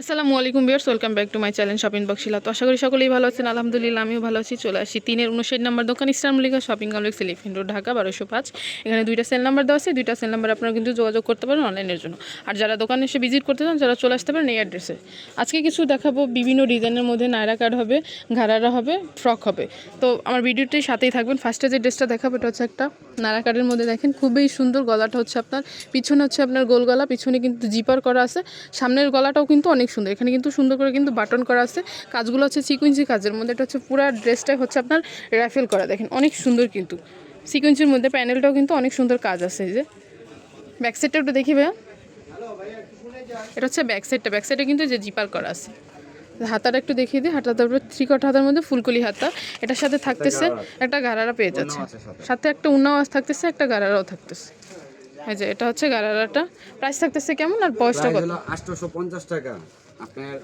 আসসালামু আলাইকুম বিয়ার্স welcome back to my channel shopping বক্সিলা তো আশা করি সকলেই ভালো আছেন। আলহামদুলিল্লাহ, আমিও ভালো আছি। চলে আসি তিনের উনষাট নাম্বার দোকান, Islam Mallika shopping complex, Elephant Road, Dhaka, বারোশো পাঁচ। এখানে দুইটা সেল নাম্বার দেওয়া আছে। দুইটা সেল নাম্বার আপনারা কিন্তু যোগাযোগ করতে পারেন অনলাইনের জন্য। আর যারা দোকানে এসে ভিজিট করতে চান, যারা চলে আসতে পারেন এই অ্যাড্রেসে। আজকে কিছু দেখাবো বিভিন্ন ডিজাইনের মধ্যে। নায়রা কার্ড হবে, ঘাড়ারা হবে, ফ্রক হবে। তো আমার ভিডিওটি সাথেই থাকবেন। ফার্স্টে যে ড্রেসটা দেখাবো, এটা হচ্ছে একটা নায়রা কার্ডের মধ্যে দেখেন। খুবই সুন্দর গলাটা হচ্ছে আপনার। পিছনে হচ্ছে আপনার গোল গলা, পিছনে কিন্তু জিপার করা আছে। সামনের গলাটাও কিন্তু অনেক সুন্দর। এখানে কিন্তু সুন্দর করে কিন্তু বাটন করা আছে। কাজগুলো হচ্ছে সিকুয়েন্সি কাজের মধ্যে। এটা হচ্ছে পুরো ড্রেসটাই হচ্ছে আপনার র্যাফেল করা। দেখেন অনেক সুন্দর কিন্তু। সিকুয়েন্সির মধ্যে প্যানেলটাও কিন্তু অনেক সুন্দর কাজ আছে যে। ব্যাক সাইডটা একটু দেখি ভাইয়া। এটা হচ্ছে ব্যাক সাইডটা। ব্যাক সাইডে কিন্তু যে জিপার করা আছে। হাতাটা একটু দেখিয়ে দিই। হাতা তারপরে থ্রি কট হাতার মধ্যে ফুলকলি হাতা। এটার সাথে থাকতেছে একটা গারারা পেয়ে যাচ্ছে সাথে। একটা উন্নাও থাকতেছে একটা গারারাও থাকতেছে। এই যে এটা হচ্ছে গারারাটা প্রাইস থাকতেছে কেমন আর বয়সটা কত? হলো আটশোশো পঞ্চাশ টাকা। আপনার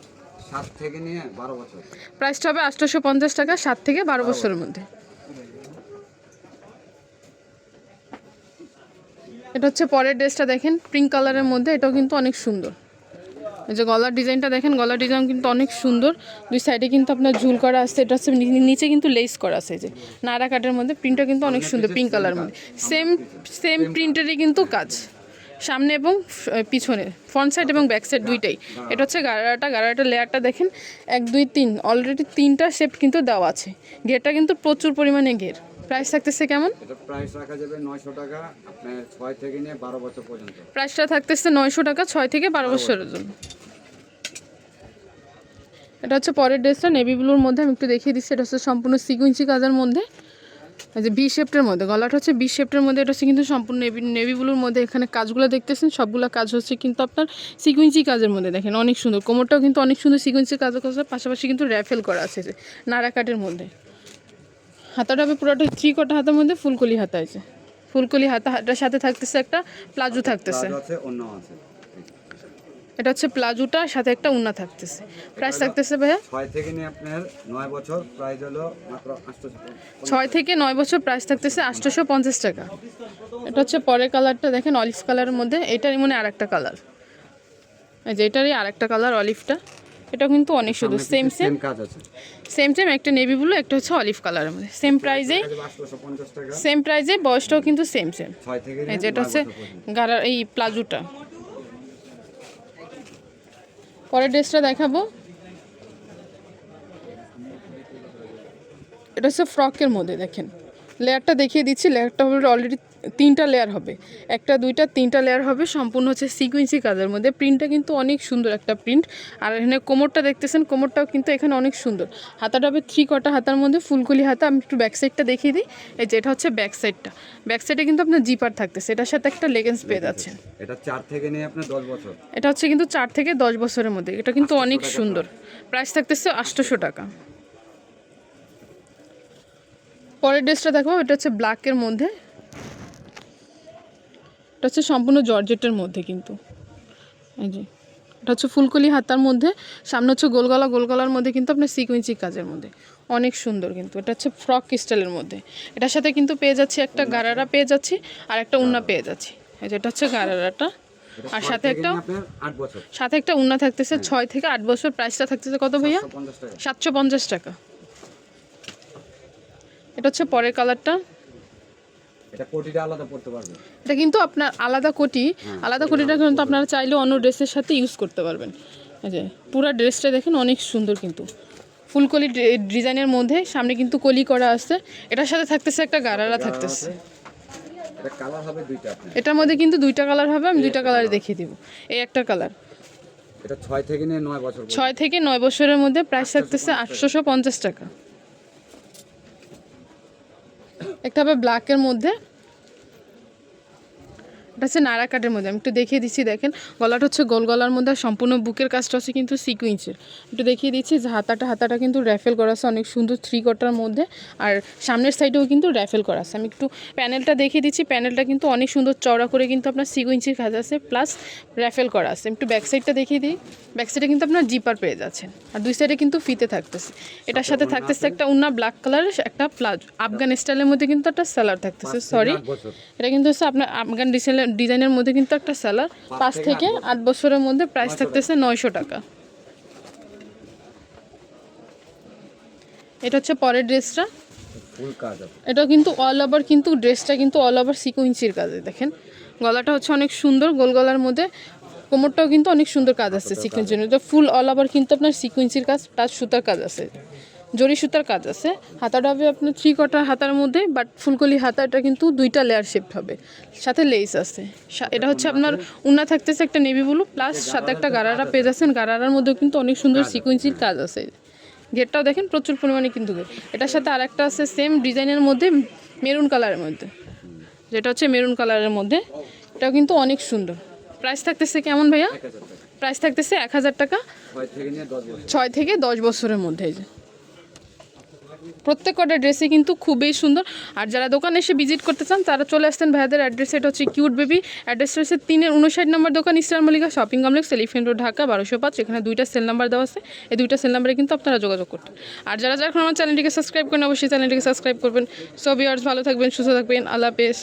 7 থেকে নিয়ে বারো বছর। প্রাইসটা হবে আটশোশো পঞ্চাশ টাকা সাত থেকে বারো বছরের মধ্যে। এটা হচ্ছে পরের ড্রেসটা দেখেন পিঙ্ক কালারের মধ্যে এটাও কিন্তু অনেক সুন্দর। এই যে গলার ডিজাইনটা দেখেন গলার ডিজাইন কিন্তু অনেক সুন্দর। দুই সাইডে কিন্তু আপনার ঝুল করা আছে এটা হচ্ছে নিচে কিন্তু লেস করা আছে যে। নাড়া কাটের মধ্যে প্রিন্টটা কিন্তু অনেক সুন্দর পিঙ্ক কালার মধ্যে। সেম সেম প্রিন্টেরই কিন্তু কাজ। সামনে এবং পিছনে ফ্রন্ট সাইড এবং ব্যাক সাইড দুইটাই। এটা হচ্ছে গাড়াটা গাড়াটার লেয়ারটা দেখেন এক দুই তিন। অলরেডি তিনটা শেপ কিন্তু দেওয়া আছে। ঘেরটা কিন্তু প্রচুর পরিমাণে ঘের। প্রাইস থাকতেছে কেমন? প্রাইস রাখা যাবে নয়শো টাকা আপনার ছয় থেকে নিয়ে বারো বছর পর্যন্ত। প্রাইসটা থাকতেছে নয়শো টাকা ছয় থেকে বারো বছরের জন্য। এটা হচ্ছে পরের ড্রেসটা নেভি ব্লুর মধ্যে আমি একটু দেখিয়ে দিচ্ছি এটা হচ্ছে সম্পূর্ণ সিকুয়েন্সি কাজের মধ্যে। এই যে বি শেপটের মধ্যে গলাটা হচ্ছে বি শেপটের মধ্যে এটা হচ্ছে কিন্তু সম্পূর্ণ নেভি নেভি ব্লুর মধ্যে এখানে কাজগুলো দেখতেছেন সবগুলো কাজ হচ্ছে কিন্তু আপনার সিকুয়েন্সি কাজের মধ্যে দেখেন অনেক সুন্দর। কোমরটাও কিন্তু অনেক সুন্দর সিকুয়েন্সি কাজ করা পাশাপাশি কিন্তু র্যাফেল করা আছে যে নাড়া কাটের মধ্যে। হাতাটা হবে পুরোটা থ্রি কটা হাতের মধ্যে ফুলকলি হাতা আছে ফুলকলি হাতা হাতার সাথে থাকতেছে একটা প্লাজো থাকতেছে প্লাজো আছে অন্য আছে এটা হচ্ছে প্লাজোটা সাথে একটা উন্না থাকতেছে। প্রাইস থাকতেছে ভাইয়া? ছয় থেকে নিয়ে আপনার নয় বছর প্রাইস হলো মাত্র ছয় থেকে নয় বছর প্রাইস থাকতেছে আটশোশো পঞ্চাশ টাকা। এটা হচ্ছে পরের কালারটা দেখেন অলিভ কালারের মধ্যে এটারই মনে আর একটা কালার এই যে এটারই আর একটা কালার অলিভটা এটা কিন্তু অনেক সুন্দর সেম সেম সেম কাজ আছে। সেম সেম একটা নেভি ব্লু একটা হচ্ছে অলিভ কালারের মধ্যে। সেম টাকা। সেম প্রাইজে বয়সটাও কিন্তু সেম সেম যেটা হচ্ছে বছর পর্যন্ত। গাড়া এই প্লাজোটা। পরের ড্রেসটা দেখাবো। এটা হচ্ছে ফ্রকের মধ্যে দেখেন। লেয়ারটা দেখিয়ে দিচ্ছি লেয়ারটা হবে অলরেডি তিনটা লেয়ার হবে। একটা দুইটা তিনটা লেয়ার হবে সম্পূর্ণ হচ্ছে সিকুয়েন্সি কাজের মধ্যে। প্রিন্টটা কিন্তু অনেক সুন্দর একটা প্রিন্ট আর এখানে কোমরটা দেখতেছেন কোমরটাও কিন্তু এখানে অনেক সুন্দর। হাতাটা হবে থ্রি কটা হাতার মধ্যে ফুলকলি হাতা। আমি একটু ব্যাক সাইডটা দেখিয়ে দিই। এই যে এটা হচ্ছে ব্যাক সাইডটা ব্যাক সাইডে কিন্তু আপনার জিপার থাকতেছে। এটার সাথে একটা লেগেন্স পেয়ে যাচ্ছেন। এটা চার থেকে নিয়ে আপনার দশ বছর। এটা হচ্ছে কিন্তু চার থেকে দশ বছরের মধ্যে। এটা কিন্তু অনেক সুন্দর। প্রাইস থাকতেছে আটশোশো টাকা। পরের ড্রেসটা দেখো এটা হচ্ছে ব্ল্যাকের মধ্যে। এটা হচ্ছে সম্পূর্ণ জর্জেটের মধ্যে কিন্তু। এই যে এটা হচ্ছে ফুলকলি হাতার মধ্যে। সামনে হচ্ছে গোলগলা গোলগলার মধ্যে কিন্তু আপনার সিকুয়েন্সি কাজের মধ্যে। অনেক সুন্দর কিন্তু এটা হচ্ছে ফ্রক স্টাইলের মধ্যে। এটার সাথে কিন্তু পেয়ে যাচ্ছি একটা গারারা পেয়ে যাচ্ছি আর একটা উন্না পেয়ে যাচ্ছি। এই যে এটা হচ্ছে গারারাটা। আর সাথে একটা সাথে একটা উন্না থাকতেছে ছয় থেকে আট বছর প্রাইসটা থাকতেছে কত ভাইয়া? সাতশো পঞ্চাশ টাকা। এটা হচ্ছে পরের কালারটা। এটা কোটিটা আলাদা পড়তে এটা কিন্তু আপনার আলাদা কোটি। আলাদা কোটিটা কিন্তু আপনারা চাইলে অন্য ড্রেসের সাথে ইউজ করতে পারবেন। এই যে পুরো ড্রেসটা দেখেন অনেক সুন্দর কিন্তু। ফুলকলি ডিজাইনের মধ্যে সামনে কিন্তু কলি করা আছে। এটার সাথে থাকতেছে একটা গারারা থাকতেছে। এটা কালার হবে দুইটা আপনার। এটার মধ্যে কিন্তু দুইটা কালার হবে আমি দুইটা কালার দেখিয়ে দিব। এই একটা কালার এটা ছয় থেকে নিয়ে বছর। ছয় থেকে নয় বছরের মধ্যে প্রাইস থাকতেছে আটশোশো পঞ্চাশ টাকা। একটা হবে ব্ল্যাকের মধ্যে। এটা হচ্ছে নাড়া কাটের মধ্যে। আমি একটু দেখিয়ে দিচ্ছি দেখেন। গলাটা হচ্ছে গোল গলার মধ্যে আর সম্পূর্ণ বুকের কাজটা হচ্ছে কিন্তু সিকুইন্সের একটু দেখিয়ে দিচ্ছি যে হাতাটা হাতাটা কিন্তু র্যাফেল করা আছে অনেক সুন্দর থ্রি কটার মধ্যে। আর সামনের সাইডেও কিন্তু র্যাফেল করা আছে। আমি একটু প্যানেলটা দেখিয়ে দিচ্ছি। প্যানেলটা কিন্তু অনেক সুন্দর চওড়া করে কিন্তু আপনার সিকুইন্সির কাজ আছে প্লাস র্যাফেল করা আছে। একটু ব্যাক সাইডটা দেখিয়ে দিই। ব্যাক সাইডে কিন্তু আপনার জিপার পেয়ে যাচ্ছেন। আর দুই সাইডে কিন্তু ফিতে থাকতেছে। এটার সাথে থাকতেছে একটা উন্না ব্ল্যাক কালারের একটা প্লাজো আফগান স্টাইলের মধ্যে কিন্তু একটা স্যালার থাকতেছে সরি এটা কিন্তু হচ্ছে আপনার আফগান ডিজাইনের ডিজাইনের মধ্যে কিন্তু একটা স্যালার পাঁচ থেকে আট বছরের মধ্যে প্রাইস থাকতেছে নয়শো টাকা। এটা হচ্ছে পরের ড্রেসটা। এটা কিন্তু অল ওভার কিন্তু ড্রেসটা কিন্তু অল ওভার সিকুইন্সির কাজে দেখেন। গলাটা হচ্ছে অনেক সুন্দর গোল গলার মধ্যে কোমরটাও কিন্তু অনেক সুন্দর কাজ আছে সিকুয়েন্সের ফুল অল ওভার কিন্তু আপনার সিকুয়েন্সির কাজ তার সুতার কাজ আছে। জরি সুতার কাজ আছে। হাতাটা হবে আপনার থ্রি কটার হাতার মধ্যে বাট ফুলকলি হাতাটা কিন্তু দুইটা লেয়ার শেপড হবে। সাথে লেস আছে। এটা হচ্ছে আপনার উন্না থাকতেছে একটা নেভি ব্লু প্লাস সাথে একটা গারারা পেজ আছেন গারারার মধ্যেও কিন্তু অনেক সুন্দর সিকুয়েন্সির কাজ আছে। গেটটাও দেখেন প্রচুর পরিমাণে কিন্তু গেট এটার সাথে আরেকটা আছে সেম ডিজাইনের মধ্যে মেরুন কালারের মধ্যে। যেটা হচ্ছে মেরুন কালারের মধ্যে। এটাও কিন্তু অনেক সুন্দর। প্রাইস থাকতেছে কেমন ভাইয়া? প্রাইস থাকতেছে এক হাজার টাকা। ছয় থেকে দশ ছয় থেকে দশ বছরের মধ্যে এই যে। প্রত্যেক কটা ড্রেসই কিন্তু খুবই সুন্দর। আর যারা দোকানে এসে ভিজিট করতে চান, তারা চলে আসতেন ভাইয়াদের অ্যাড্রেস এটা হচ্ছে কিউট বেবি অ্যাড্রেস রয়েছে তিনের উনষাট নম্বর দোকান Easter Mallika shopping complex Elephant Road Dhaka, বারোশো পাঁচ। এখানে দুইটা সেল নাম্বার দেওয়া আছে। এই দুইটা সেল নাম্বারে কিন্তু আপনারা যোগাযোগ করতেন আর যারা যারা এখন আমার চ্যানেলটিকে সাবস্ক্রাইব করেন, অবশ্যই চ্যানেলটিকে সাবস্ক্রাইব করবেন। সব ইয়ার্স ভালো থাকবেন, সুস্থ থাকবেন। আল্লাহ হাফেজ।